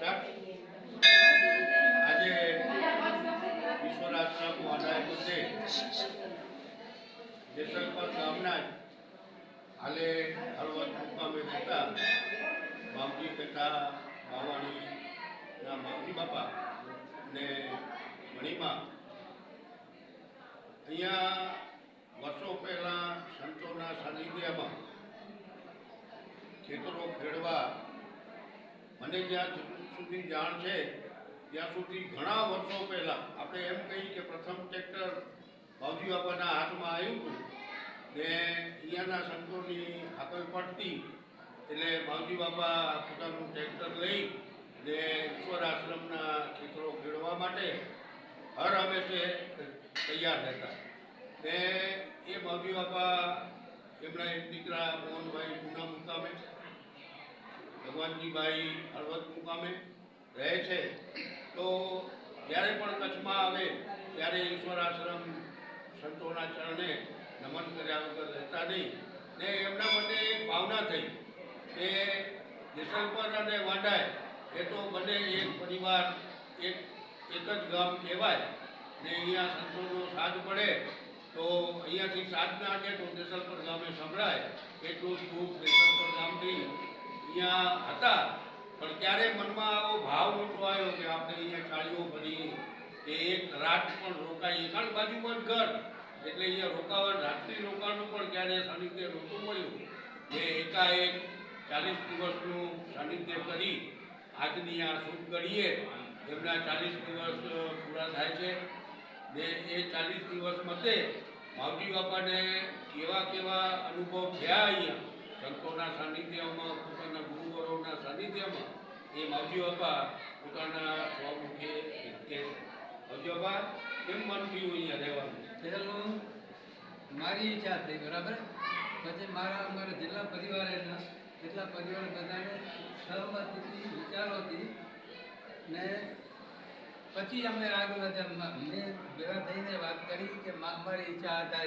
આજે ઈશ્વર આશ્રમ વાડાએ મુદ્દે જેસલપર ગામના જ હાલે હળવદ મુકામે રહેતા બાપજી પેટા બાવાણીના બાપા ને મણિમા અહીંયા વર્ષો પહેલા સંતોના સાનિધ્યમાં ખેતરો ખેડવા, મને જ્યાં સુધી જાણ છે, ત્યાં સુધી ઘણા વર્ષો પહેલા, આપણે એમ કહીએ કે પ્રથમ ટ્રેક્ટર ભાવજી બાપાના હાથમાં આવ્યું હતું, ને અહીંયાના સંતોની હાકલ પડતી, એટલે ભાવજી બાપા પોતાનું ટ્રેક્ટર લઈ, ને ઈશ્વર આશ્રમના ચિત્રો ખેડવા માટે હર હંમેશે તૈયાર રહેતા. ને એ ભાવજી બાપા, એમના એક દીકરા મોહનભાઈ પૂના મુકામે ભગવાનજીભાઈ હળવદ મુકામે રહે છે, તો જ્યારે પણ કચ્છમાં આવે, ત્યારે ઈશ્વર આશ્રમ સંતોના ચરણે નમન કર્યા વગર રહેતા નહીં. ને એમના માટે એક ભાવના થઈ કે જેસલપર અને વાંડાય એ તો બંને એક પરિવાર, એક એક જ ગામ કહેવાય. ને અહીંયા સંતોનો સાથ પડે, તો અહીંયાથી સાધના છે તો દેસલપર ગામે સંભળાય. એટલું જ ખૂબ દેસલપર અહીંયા હતા. પણ ત્યારે મનમાં આવો ભાવ મોટો આવ્યો કે આપણે અહીંયા ચાળીઓ ભરી કે એક રાત પણ રોકાઈએ. કારણ બાજુમાં જ ઘર. એટલે અહીંયા રોકાવા, રાત્રિ રોકાણનું પણ ક્યારે સાનિધ્ય નહોતું મળ્યું. જે એકાએક ચાલીસ દિવસનું સાનિધ્ય કરી આજની આ શુભ ઘડીએ એમના ચાલીસ દિવસ પૂરા થાય છે. ને એ ચાલીસ દિવસ મતે માવજી બાપાને કેવા કેવા અનુભવ થયા અહીંયા? સંતોના સાનિધ્યમાં, પોતાના ગુરુવરોના સાનિધ્યમાં એ માવજી બાપા પોતાના સ્વમુખે કહે માવજી બાપા કેમ મન થયું અહીંયા રહેવાનું? પહેલું મારી ઈચ્છા થઈ બરાબર? પછી મારા અમારા જેટલા પરિવાર હતા એટલા પરિવાર બધાને સહમતિથી વિચારોથી ને પછી અમે આગળ વધ્યા મેં ભેગા થઈને વાત કરી કે મારી ઈચ્છા હતા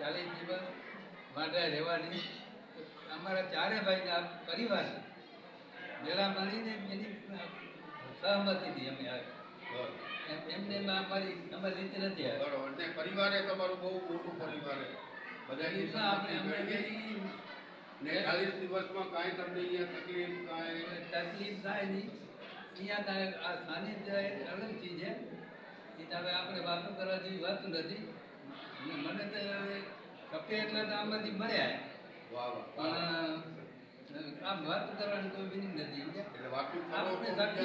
ચાલીસ દિવસ માટે રહેવાની. અમારા ચારે ભાઈના પરિવાર ભેળા મળીને એની સહમતીથી અમે. એમને અમારી અમારી રીતે નથી બરોબર. ને પરિવારે તમારું બહુ મોટું પરિવાર બધાની આપણે અમે ને ચાલીસ દિવસમાં કાંઈ તમને અહીંયા તકલીફ કાંઈ? તકલીફ થાય નહીં. અહીંયા આ સાનિધ્ય અલગ ચીજ છે. એ તમે આપણે વાતો કરવા જેવી વાત નથી. મને તો કપે એટલે તો આમાંથી મળ્યા. પણ આમ વાત કરવાની કોઈ નથી આપણે શક્તિ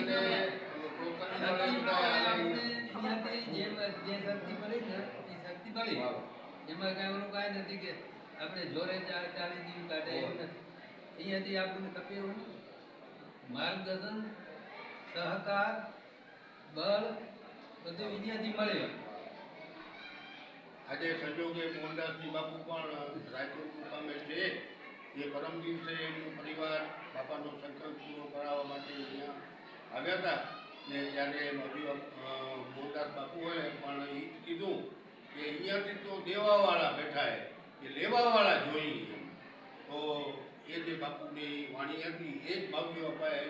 જે શક્તિ મળી ને એ શક્તિ મળી. એમાં કાંઈ ઓલું કાંઈ નથી કે આપણે ચા ચાલી દીધું કાઢે એવું નથી. અહીંયાથી આપણને એવું માર્ગદર્શન સહકાર બળ બધું અહીંયાથી મળે. આજે સંજોગે મોહનદાસજી બાપુ પણ રાજકોટ મુકામે છે. એ પરમ દિવસે એમનું પરિવાર બાપાનો સંકલ્પ પૂરો કરાવવા માટે અહીંયા આવ્યા હતા. ને ત્યારે મજુ મોહનદાસ બાપુએ પણ એ કીધું કે અહીંયાથી તો દેવાવાળા બેઠા એ લેવાવાળા જોઈએ તો એ જે બાપુની વાણી હતી, એ જ બાપુ બાપાએ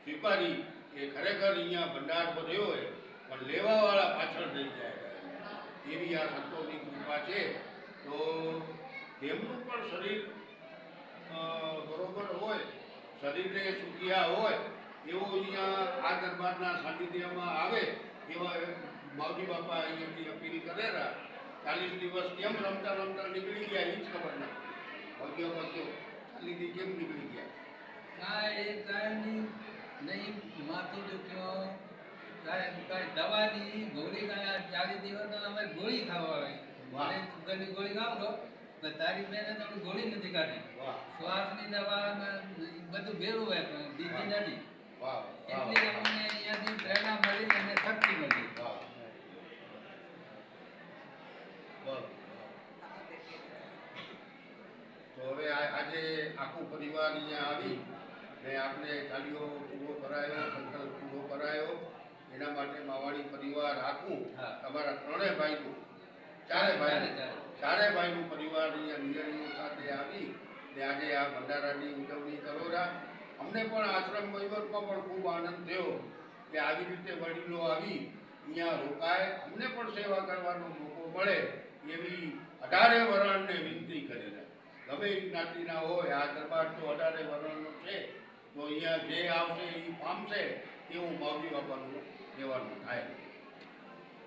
સ્વીકારી કે ખરેખર અહીંયા ભંડાર ભર્યો હોય પણ લેવાવાળા પાછળ થઈ જાય. એવી આ સંતોની કૃપા છે, તો તેમનું પણ શરીર બરોબર હોય, શરીરને સુખિયા હોય એવો અહીંયા આ દરબારના સાનિધ્યમાં આવે, એવા માવજી બાપા અહીંયાથી અપીલ કરેલા. ચાલીસ દિવસ કેમ રમતા રમતા નીકળી ગયા, એ જ ખબર ના બાપા કયો ચાલીથી કેમ નીકળી ગયા? કાંઈ કાંઈ નહીં, માથું દુખ્યો. કાંઈ કાંઈ દવાની ગોળી કાંઈ ચાલી દિવસ તો ગોળી ખાવા આવી. મને સુગરની ગોળી ખાવ તો પણ તારી બેને ગોળી નથી કાઢી. શ્વાસની દવા બધું ભેળું હોય પણ દીધી નથી. એટલે અમને અહીંયાથી પ્રેરણા મળી અને શક્તિ મળી. વાહ. તો હવે આજે આખું પરિવાર અહીંયા આવી ને આપણે ચાલીઓ પૂરો કરાયો સંકલ્પ પૂરો કરાયો એના માટે માવાણી પરિવાર આખું. તમારા ત્રણેય ભાઈનું ચારે ભાઈ ચારે, ભાઈ નું ભાઈનું પરિવાર અહીંયા નિયણીઓ સાથે આવી ને આજે આ ભંડારાની ઉજવણી કરોરા અમને પણ આશ્રમ વહીવટમાં પણ ખૂબ આનંદ થયો કે આવી રીતે વડીલો આવી અહીંયા રોકાય. અમને પણ સેવા કરવાનો મોકો મળે એવી અઢારે વરણને વિનંતી કરીને ગમે એ જ્ઞાતિના હોય આ દરબાર તો અઢારે વરણનો છે તો અહીંયા જે આવશે એ પામશે એવું માવજી બાપાનું કહેવાનું થાય.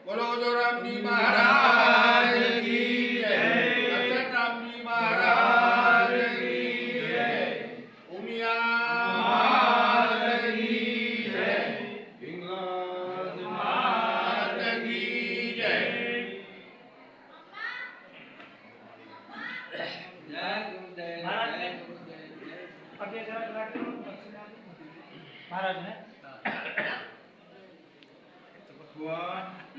બોલો જોરામજી મહારાજ કી જય. અક્ષરધામજી મહારાજ કી જય. ઉમિયા મહારાજ કી જય. મહારાજ કી જય. જય ગુરુદેવ જય